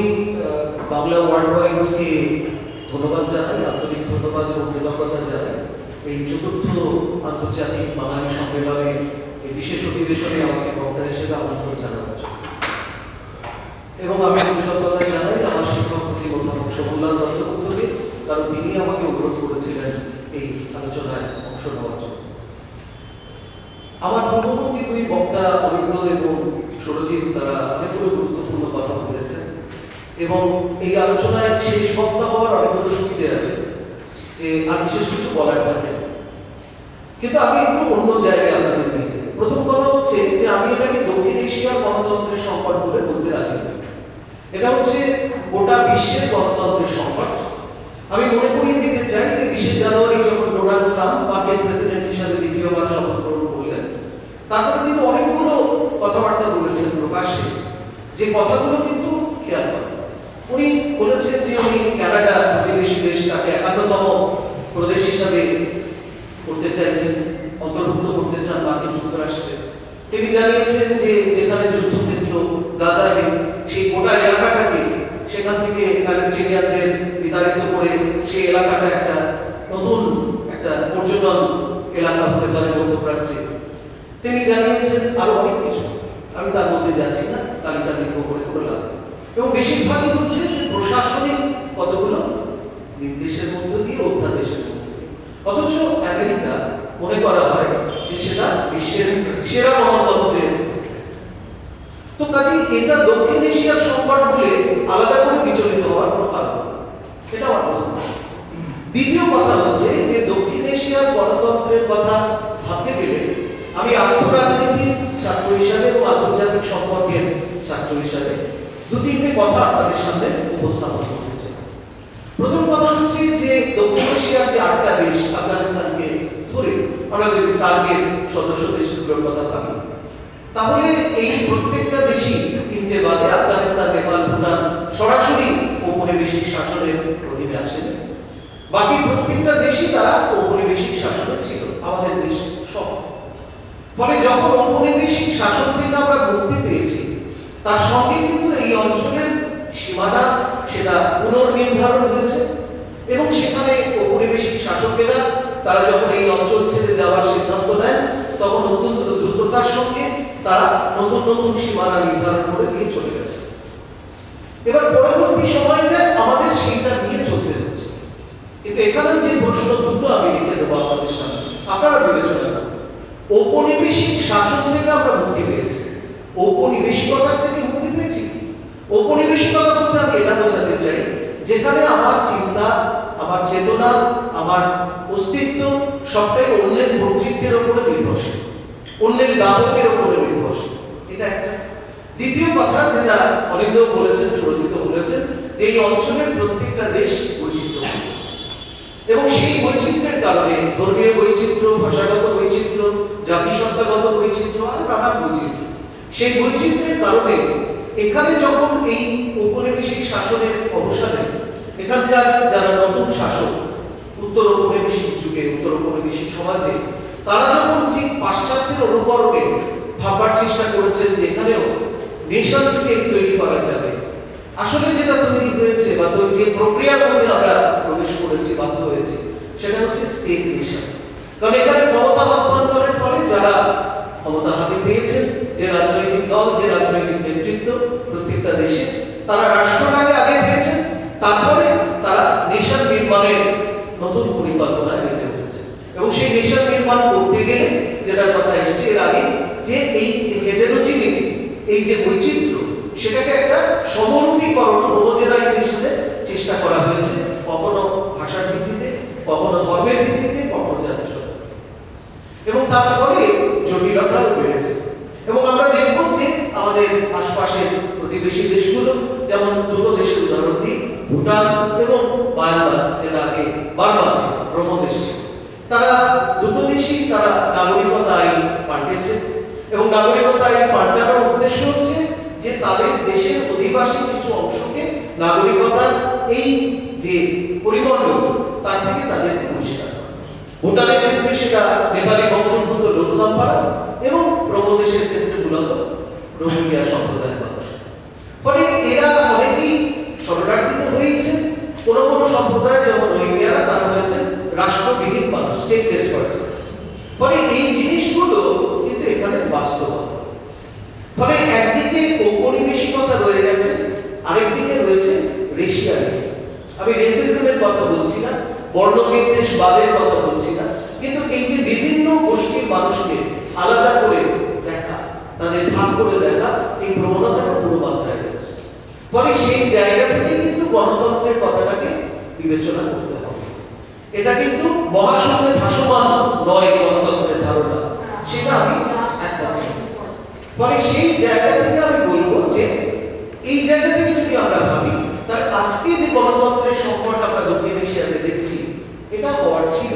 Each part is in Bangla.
প্রথমেই বাংলা ওয়ার্ল্ড ওয়াইডকে ধন্যবাদ জানাই, আন্তরিক ধন্যবাদ এবং কৃতজ্ঞতা জানাই। এই চতুর্থ আন্তর্জাতিক বাঙালি সম্মেলনে এই বিশেষ অধিবেশনে আমাকে বক্তা হিসেবে আমন্ত্রণ জন্য। এবং আমি কৃতজ্ঞতা জানাই আমার শিক্ষক প্রতিবন্ধক শোভনলাল দত্তগুপ্তকে, কারণ তিনি আমাকে অনুরোধ করেছিলেন এই আলোচনায় অংশ নেওয়ার জন্য। আমার পূর্ববর্তী দুই বক্তা অরিন্দ এবং সরজিৎ, তারা অনেকগুলো এবং এই আলোচনায় শেষ বক্তা হওয়ার অনেকগুলো সুবিধে আছে যে আর বিশেষ কিছু বলার থাকে কিন্তু আমি একটু অন্য জায়গায় আপনাদের নিয়ে যাই। প্রথম কথা হচ্ছে যে আমি এটাকে দক্ষিণ এশিয়ার গণতন্ত্রের সংকট বলে বলতে রাজি এটা হচ্ছে গোটা বিশ্বের গণতন্ত্রের সংকট। আমি মনে করিয়ে দিতে চাই যে বিশে জানুয়ারি যখন ডোনাল্ড ট্রাম্প মার্কিন প্রেসিডেন্ট হিসাবে দ্বিতীয়বার শপথ গ্রহণ করলেন, তারপরে তিনি অনেকগুলো কথাবার্তা বলেছেন প্রকাশ্যে। যে কথাগুলো কিন্তু খেয়াল বলেছেন যে উনি কানাডা প্রতিবেশী দেশ, তাকে একান্নতম প্রদেশ হিসাবে করতে চাইছেন, অন্তর্ভুক্ত করতে চান মার্কিন যুক্তরাষ্ট্রে। তিনি জানিয়েছেন যে যেখানে যুদ্ধক্ষেত্র গাজায়, সেই গোটা এলাকাটাকে, সেখান থেকে প্যালেস্টিনিয়ানদের বিতাড়িত করে সেই এলাকাটা একটা নতুন একটা পর্যটন এলাকা হতে পারে মধ্যপ্রাচ্যে। তিনি জানিয়েছেন আরও অনেক কিছু। আমি তার মধ্যে যাচ্ছি না, তালিকা দীর্ঘ করে করে লাভ এবং বেশিরভাগই হচ্ছে প্রশাসনিক কতগুলো? নির্দেশের মধ্য দিয়ে, অধ্যাদেশের মধ্য অথচ আমেরিকা মনে করা হয় যে সেটা বিশ্বের সেরা গণতন্ত্রের। তো কাজে এটা দক্ষিণ এশিয়ার সংকট বলে আলাদা করে বিচলিত হওয়ার কোনো কারণ এটা আমার দ্বিতীয় কথা হচ্ছে যে দক্ষিণ এশিয়ার গণতন্ত্রের কথা ভাবতে গেলে আমি আন্তঃরাজনীতির ছাত্র হিসাবে এবং আন্তর্জাতিক সম্পর্কের ছাত্র হিসাবে দু তিনটে কথা আপনাদের সামনে উপস্থাপন করতে চাই। প্রথম কথা হচ্ছে যে, দক্ষিণ এশিয়ার যে আটটা দেশ আফগানিস্তানকে ধরে, আমরা যদি সার্কের সদস্য দেশগুলোর কথা ভাবি, তাহলে এই প্রত্যেকটা দেশই তিনটে বাদে আফগানিস্তান, নেপাল, ভুটান সরাসরি ঔপনিবেশিক শাসনের অধীনে আসেন। বাকি প্রত্যেকটা দেশই তারা ঔপনিবেশিক শাসনে ছিল, আমাদের দেশ সহ। ফলে যখন ঔপনিবেশিক শাসন থেকে আমরা মুক্তি পেয়েছি, তার সঙ্গে কিন্তু এই অঞ্চলের সীমানা সেটা পুনর্নির্ধারণ হয়েছে এবং সেখানে ঔপনিবেশিক শাসকেরা তারা যখন এই অঞ্চল ছেড়ে যাওয়ার সিদ্ধান্ত নেন তখন অত্যন্ত দ্রুততার সঙ্গে তারা নতুন নতুন সীমানা নির্ধারণ করে দিয়ে চলে গেছে। এবার পরবর্তী সময়টা আমাদের সেইটা নিয়ে চলতে হচ্ছে। কিন্তু এখানে যে প্রশ্ন দুটো আমি লিখে দেবো আপনাদের সামনে। আপনারা বিবেচনা করুন। ঔপনিবেশিক শাসন থেকে আমরা মুক্তি পেয়েছি। ঔপনিবেশিকতার থেকে মুক্তি পেয়েছি। ঔপনিবেশিকতা বলতে আমি এটা বোঝাতে চাই, যেখানে আমার চিন্তা, আমার চেতনা, আমার অস্তিত্ব সবটাই অন্যের কর্তৃত্বের উপরে নির্ভরশীল, অন্যের দাবকের উপরে নির্ভরশীল। এটা একটা। দ্বিতীয় কথা যেটা অনিন্দ বলেছেন সুরজিত বলেছেন, যে এই অঞ্চলের প্রত্যেকটা দেশ বৈচিত্র্য এবং সেই বৈচিত্র্যের কারণে ধর্মীয় বৈচিত্র্য, ভাষাগত বৈচিত্র্য জাতিসত্তাগত বৈচিত্র্য, আর নানান বৈচিত্র্য। সেই বৈচিত্র্যের কারণে এখানে যখন এই ঔপনিবেশিক শাসনের অবসানে, এখানকার যারা নতুন শাসক, উত্তর ঔপনিবেশিক যুগে, উত্তর ঔপনিবেশিক সমাজে, তারা যখন ঠিক পাশ্চাত্যের অনুকরণে ভাববার চেষ্টা করেছেন যে এখানেও নেশন স্টেট তৈরি করা যাবে, আসলে যেটা তৈরি হয়েছে বা যে প্রক্রিয়ার মধ্যে আমরা প্রবেশ করেছি, বাধ্য হয়েছি, সেটা হচ্ছে স্টেট নেশন কারণ এখানে ক্ষমতা ক্ষমতা হাতে পেয়েছেন যে রাজনৈতিক দল, যে রাজনৈতিক নেতৃত্ব প্রত্যেকটা দেশে, তারা রাষ্ট্রটাকে আগে পেয়েছেন তারপরে তারা নেশন নির্মাণের নতুন পরিকল্পনায় নিতে হচ্ছে। এবং সেই নেশন নির্মাণ করতে গেলে যেটার কথা এসছে এর আগে, যে এই হেটেরোজিনিটি, এই যে বৈচিত্র্য, সেটাকে একটা সমরূপীকরণ আড্ডানোর উদ্দেশ্য হচ্ছে যে তাদের দেশের অধিবাসী কিছু অংশকে নাগরিকতার এই যে পরিবর্তন, তার থেকে তাদের পরিষ্কার ভুটানের ক্ষেত্রে সেটা নেপালি বংশোদ্ভূত লোক সম্পাদা এবং প্রবদেশের ক্ষেত্রে মূলত রোহিঙ্গিয়া সম্প্রদায়ের মানুষ। ফলে এরা অনেকেই শরণার্থীতে হয়েছে। কোনো কোনো সম্প্রদায় যেমন রোহিঙ্গিয়ারা, তারা হয়েছে রাষ্ট্রবিহীন মানুষ স্টেটলেস করেছে নৈতিকতা রয়ে গেছে, আরেকদিকে রয়েছে আমি রেসিজমের কথা বলছি না, বর্ণবিদ্বেষবাদের কথা বলছি না, কিন্তু এই যে বিভিন্ন গোষ্ঠীর মানুষকে আলাদা করে দেখা, তাদের ভাগ করে দেখা, এই প্রবণতাটা পুরো মাত্রায় রয়েছে। ফলে সেই জায়গা থেকে কিন্তু গণতন্ত্রের কথাটাকে বিবেচনা করতে হবে। এটা কিন্তু মহাশূন্যের ভাসমান নয় গণতন্ত্রের ধারণা, সেটা আমি ফলে সেই জায়গা গণতন্ত্রের সংকট আমরা দক্ষিণ এশিয়াতে দেখছি, এটা হওয়ার ছিল।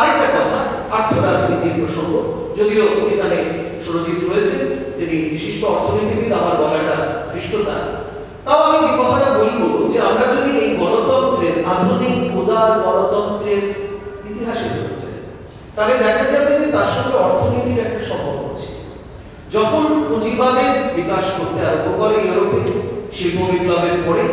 আরেকটা কথা, আর্থ রাজনীতির প্রসঙ্গ। যদিও এখানে সুরজিৎ রয়েছে তিনি বিশিষ্ট অর্থনীতিবিদ, আমার বলাটা পৃষ্ঠতা তাও আমি যে কথাটা বলব যে আমরা যদি এই গণতন্ত্রের আধুনিক, উদার গণতন্ত্রের ইতিহাসে রয়েছে তাহলে দেখা যাবে যে তার সঙ্গে অর্থনীতির একটা সম্পর্ক আছে। যখন পুঁজিবাদের বিকাশ করতে আরম্ভ করে ইউরোপে, শিল্প বিপ্লবের পরে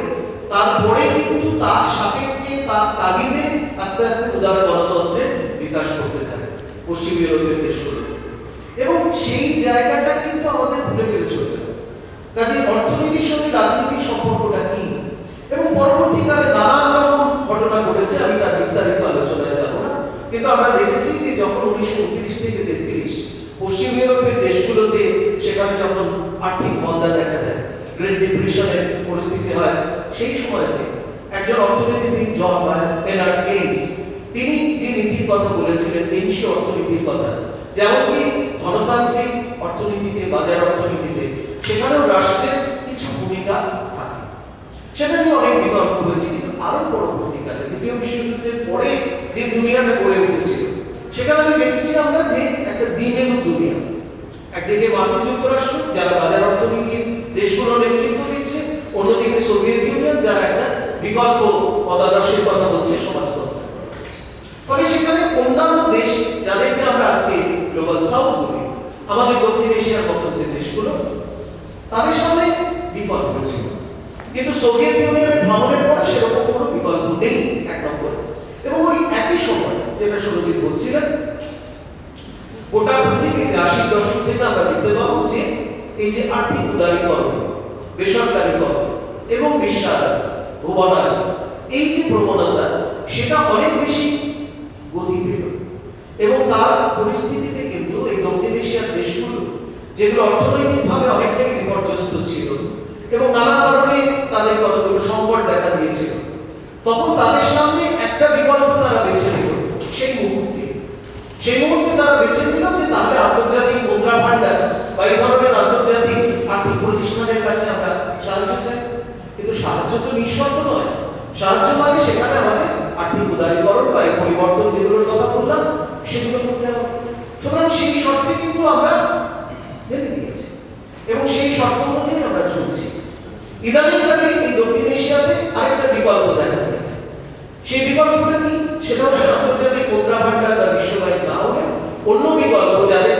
তারপরে কিন্তু তার সাপেক্ষে, তার তাগিদে আস্তে আস্তে উদার গণতন্ত্রের বিকাশ করতে থাকে, পশ্চিম ইউরোপের দেশগুলো এবং সেই জায়গাটা কিন্তু আমাদের ভুলে গেলে চলবে কাজে অর্থনীতির সঙ্গে রাজনীতির সম্পর্কটা কি? এবং পরবর্তীকালে নানান রকম ঘটনা ঘটেছে, আমি তার বিস্তারিত আলোচনায় যাব না। কিন্তু আমরা দেখেছি যে যখন উনিশশো উনত্রিশ থেকে তেত্রিশ পশ্চিম ইউরোপের দেশগুলোতে সেখানে যখন আর্থিক মন্দা দেখা দেয় গ্রেট ডিপ্রেশনের পরিস্থিতি হয় সেই সময়তে একজন অর্থনীতিবিদ জন পেনার্ড কেইন্স তিনি যে নীতির কথা বলেছিলেন দেশীয় অর্থনীতির কথা যেমন কি ধনতান্ত্রিক অর্থনীতিতে, বাজার অর্থনীতিতে, সেখানেও রাষ্ট্রের কিছু ভূমিকা থাকে। সেটা নিয়ে অনেক বিতর্ক হয়েছে কিন্তু আরও পরবর্তীকালে দ্বিতীয় বিশ্বযুদ্ধের পরে যে দুনিয়াটা গড়ে উঠেছিল, সেখানে আমি দেখেছি আমরা যে একটা দ্বিমেরু দুনিয়া। একদিকে মার্কিন যুক্তরাষ্ট্র, যারা বাজার অর্থনীতির দেশগুলো নেতৃত্ব দিচ্ছে, অন্যদিকে সোভিয়েত যারা একটা বিকল্প পদাদর্শের কথা বলছে সমাজতন্ত্র ফলে সেখানে অন্যান্য দেশ যাদেরকে আমরা আজকে গ্লোবাল সাউথ বলি, আমাদের দক্ষিণ এশিয়ার মতো যে দেশগুলো, তাদের সামনে বিকল্প ছিল। কিন্তু সোভিয়েত ইউনিয়নের ভাঙনের পরে সেরকম কোনো বিকল্প নেই এক নম্বর। এবং ওই একই সময় যেটা সুরজিৎ বলছিলেন, গোটা পৃথিবীতে আশির দশক থেকে আমরা দেখতে পাবো যে এই যে আর্থিক উদারীকরণ, বেসরকারীকরণ এবং বিশ্বায়ন ভুবনায়ন এই যে প্রবণতা, সেটা অনেক বেশি গতি পেল। এবং তার পরিস্থিতিতে কিন্তু এই দক্ষিণ এশিয়ার দেশগুলো, যেগুলো অর্থনৈতিকভাবে অনেকটাই বিপর্যস্ত ছিল এবং নানা কারণে তাদের কতগুলো সংকট দেখা দিয়েছিল, তখন তাদের সামনে একটা বিকল্প তারা বেছে নিল, সেই মুহূর্তে। সেই মুহূর্তে তারা বেছে নিল যে তাহলে আন্তর্জাতিক মুদ্রা ভান্ডার বা এই ধরনের আন্তর্জাতিক আর্থিক প্রতিষ্ঠানের কাছে আমরা সাহায্য চাই। সাহায্য তো নিঃশর্ত নয়। সাহায্য মানে সেখানে আমাদের আর্থিক উদারীকরণ বা পরিবর্তন যেগুলোর কথা বললাম, সেগুলো করতে হবে। সুতরাং সেই শর্তে কিন্তু আমরা মেনে নিয়েছি এবং সেই শর্ত অনুযায়ী আমরা চলছি। ইদানিংকালে এই দক্ষিণ এশিয়াতে আরেকটা বিকল্প দেখা গেছে সেই বিকল্পটা কি? সেটা হচ্ছে আন্তর্জাতিক মুদ্রা ভান্ডার বা বিশ্বব্যাংক না হলে অন্য বিকল্প যাদের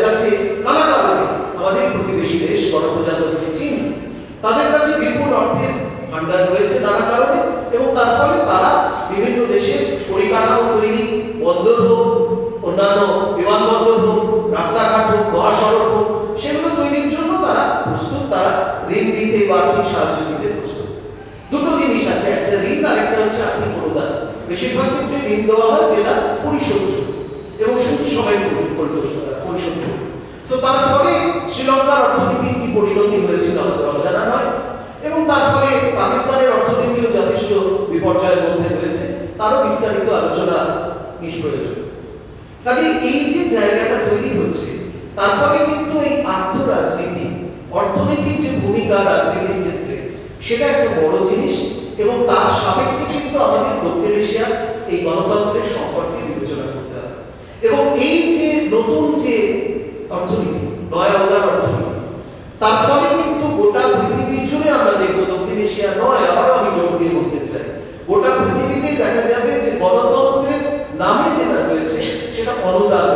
সময় তো তার ফলে শ্রীলঙ্কার অর্থনীতির কি পরিণতি হয়েছিল অজানা নয়। এবং তার ফলে পাকিস্তানের অর্থনীতিও যথেষ্ট বিপর্যয়ের মধ্যে রয়েছে, তারও বিস্তারিত আলোচনা নিষ্প্রয়োজন। কাজে এই যে জায়গাটা তৈরি হচ্ছে, তার ফলে কিন্তু এই আর্থ রাজনীতি, অর্থনীতির যে ভূমিকা রাজনীতির ক্ষেত্রে, সেটা একটা বড় জিনিস এবং তার সাপেক্ষে কিন্তু আমাদের দক্ষিণ এশিয়া এই গণতন্ত্রের সম্পর্কে বিবেচনা করতে হবে এবং এই যে নতুন যে অর্থনীতি নয়া অর্থনীতি, তার ফলে কিন্তু গোটা পৃথিবী জুড়ে আমরা দেখব দক্ষিণ এশিয়া নয়, আবারও আমি জোর দিয়ে বলতে চাই। গোটা পৃথিবীতেই দেখা যাবে যে গণতন্ত্রের নামে যেটা রয়েছে, সেটা অনুদান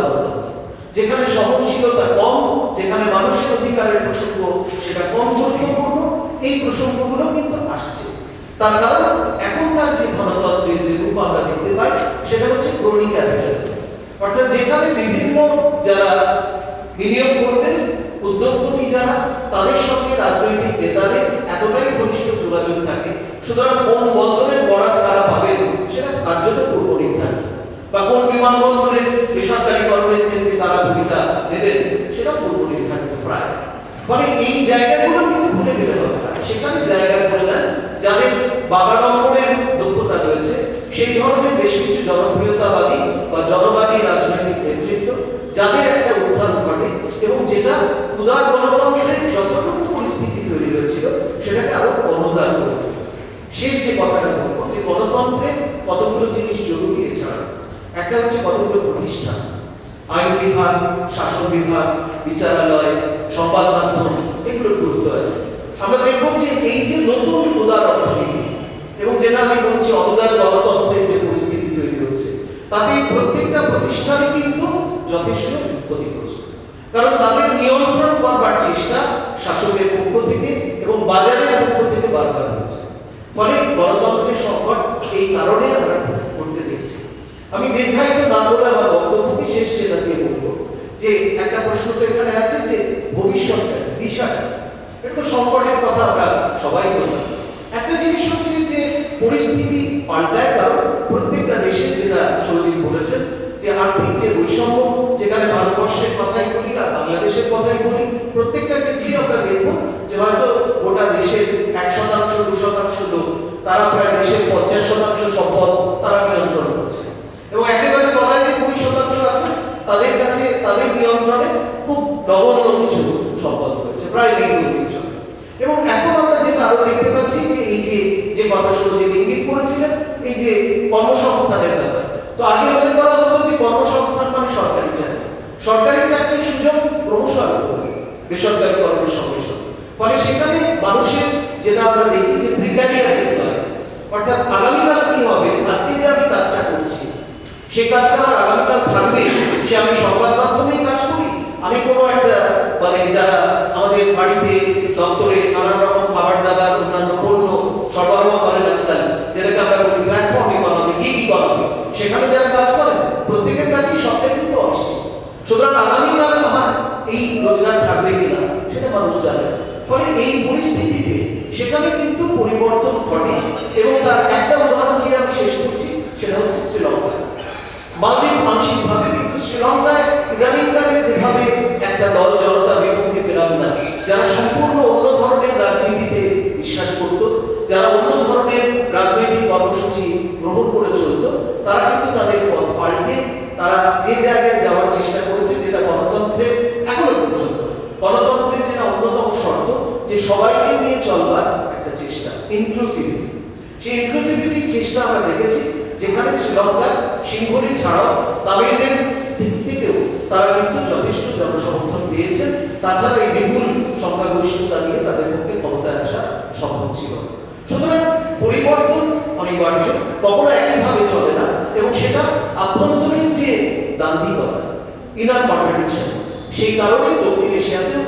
যেখানে সহনশীলতা কম, যেখানে মানুষের অধিকারের প্রসঙ্গ সেটা কম গুরুত্বপূর্ণ এই প্রসঙ্গগুলো কিন্তু আসছে। তার কারণ এখনকার যে গণতন্ত্রের যে রূপ আমরা দেখতে পাই, সেটা হচ্ছে ক্রোনি ক্যাপিটালিজম। অর্থাৎ যেখানে বিভিন্ন যারা বিনিয়োগ করবেন, উদ্যোগপতি যারা, তাদের সঙ্গে রাজনৈতিক নেতাদের এতটাই ঘনিষ্ঠ যোগাযোগ থাকে। সুতরাং কোন বরাত তারা পাবেন, সেটা কার্যত পূর্ব নির্ধারিত। বা কোন বিমানবন্দরের বেসরকারীকরণের ক্ষেত্রে তারা ভূমিকা নেবেন, সেটা পূর্ব নির্ধারিত প্রায়। ফলে এই জায়গাগুলো কিন্তু ভুলে গেলে হবে না। সেখানে জায়গা করে নেন যাদের বাবা সেই ধরনের বেশ কিছু জনপ্রিয়তাবাদী বা জনবাদী রাজনৈতিক নেতৃত্ব, যাদের একটা উত্থান ঘটে এবং যেটা উদার গণতন্ত্রের যতটুকু পরিস্থিতি তৈরি হয়েছিল, সেটাকে আরও অনুদান করে শেষ যে কথাটা বলব, যে গণতন্ত্রে কতগুলো জিনিস জরুরি এছাড়া, একটা হচ্ছে কতগুলো প্রতিষ্ঠান। আইন বিভাগ, শাসন বিভাগ, বিচারালয়, সংবাদ মাধ্যম, এগুলোর গুরুত্ব আছে। আমরা দেখব যে এই যে নতুন উদার অর্থনীতি, এবং যেটা আমি বলছি অনুদার গণতন্ত্রের যে পরিস্থিতি তৈরি হচ্ছে তাতে প্রত্যেকটা প্রতিষ্ঠানই কিন্তু যথেষ্ট ক্ষতিগ্রস্ত। কারণ তাদের নিয়ন্ত্রণ করবার চেষ্টা শাসকের পক্ষ থেকে এবং বাজারের পক্ষ থেকে বারবার হচ্ছে ফলে গণতন্ত্রের সংকট এই কারণে আমরা করতে দেখছি। আমি দীর্ঘায়িত না বলে আমার বক্তব্যকে শেষ সেটা দিয়ে বলব যে একটা প্রশ্ন তো এখানে আছে যে ভবিষ্যৎটা, দিশাটা, এটা তো সংকটের কথা আমরা সবাই বলি একটা জিনিস হচ্ছে যে পরিস্থিতি পাল্টায় কারণ প্রত্যেকটা দেশে যেটা সরজিৎ বলেছেন যে আর্থিক যে বৈষম্য যেখানে ভারতবর্ষের কথাই বলি আর বাংলাদেশের কথাই বলি প্রত্যেকটা ক্ষেত্রেই আমরা দেখব যে হয়তো গোটা দেশের এক শতাংশ দু শতাংশ লোক তারা প্রায় দেশের পঞ্চাশ শতাংশ সম্পদ তারা নিয়ন্ত্রণ করছে এবং একেবারে তলায় যে কুড়ি শতাংশ আছে তাদের কাছে তাদের নিয়ন্ত্রণে খুব নগণ্য কিছু সম্পদ রয়েছে প্রায় নেই কিছু এবং এখন আমরা যেটা আরও দেখতে পাচ্ছি যে এই যে যে কথা সুরজিৎ ইঙ্গিত করেছিলেন এই যে কর্মসংস্থানের ব্যাপার তো আগে মনে করা হতো যে কর্মসংস্থান মানে সরকারি চাকরি সরকারি চাকরির সুযোগ ক্রমশ আরও কমছে বেসরকারি কর্মের সঙ্গে সঙ্গে ফলে সেখানে মানুষের যেটা আমরা দেখি যে প্রিকারিয়াস এমপ্লয় অর্থাৎ আগামীকাল কি হবে? আজকে যে আমি কাজটা করছি, সেই কাজটা আমার আগামীকাল থাকবে, সে আমি সংবাদ মাধ্যমেই কাজ করি? আমি কোনো একটা মানে যারা আমাদের বাড়িতে দপ্তরে নানান রকম খাবার দাবার, অন্যান্য পণ্য, সরবরাহ করেন আজকাল, যেটাকে আমরা বলি প্ল্যাটফর্ম ইকোনমি গিগ ইকোনমি সেখানে যারা কাজ করেন প্রত্যেকের কাছেই সবটাই কিন্তু অনিশ্চিত সুতরাং আগামীকাল আমার এই রোজগার থাকবে কিনা, সেটা মানুষ জানে ফলে এই পরিস্থিতিতে সেখানে কিন্তু পরিবর্তন ঘটে। এবং তার একটা উদাহরণ দিয়ে আমি শেষ করছি, সেটা হচ্ছে শ্রীলঙ্কা। মালদ্বীপ আংশিকভাবে কিন্তু শ্রীলঙ্কায় ইদানিংকালে যেভাবে একটা দল জনতা বিভক্তি পেলাম না, যারা সম্পূর্ণ অন্য ধরনের রাজনীতিতে বিশ্বাস করত, যারা অন্য ধরনের রাজনৈতিক কর্মসূচি গ্রহণ করে চলত, তারা কিন্তু তাদের পথ পাল্টে, তারা যে জায়গায় যাওয়ার চেষ্টা করেছে যেটা গণতন্ত্রের এখনও পর্যন্ত গণতন্ত্রের যেটা অন্যতম শর্ত, যে সবাইকে নিয়ে চলবার একটা চেষ্টা ইনক্লুসিভিটি সেই ইনক্লুসিভিটির চেষ্টা আমরা দেখেছি, যেখানে শ্রীলঙ্কার সিংহলি ছাড়াও তামিলদের দিক থেকেও তারা কিন্তু যথেষ্ট জনসমর্থন পেয়েছেন তাছাড়া এই বিপুল সংখ্যাগরিষ্ঠতা নিয়ে তাদের পক্ষে ক্ষমতায় আসা সম্ভব ছিল সুতরাং পরিবর্তন অনিবার্য, কখনো একইভাবে চলে না, এবং সেটা আভ্যন্তরীণ যে দান্দিকতা ইনার কন্ট্রাডিকশনস সেই কারণেই দক্ষিণ এশিয়াতেও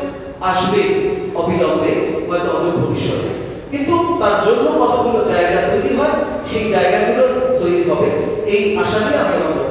আসবে অবিলম্বে, হয়তো অদূর ভবিষ্যতে। কিন্তু তার জন্য কতগুলো জায়গা তৈরি হয়, সেই জায়গাগুলো তৈরি হবে। এই আশা নিয়ে আমি আমার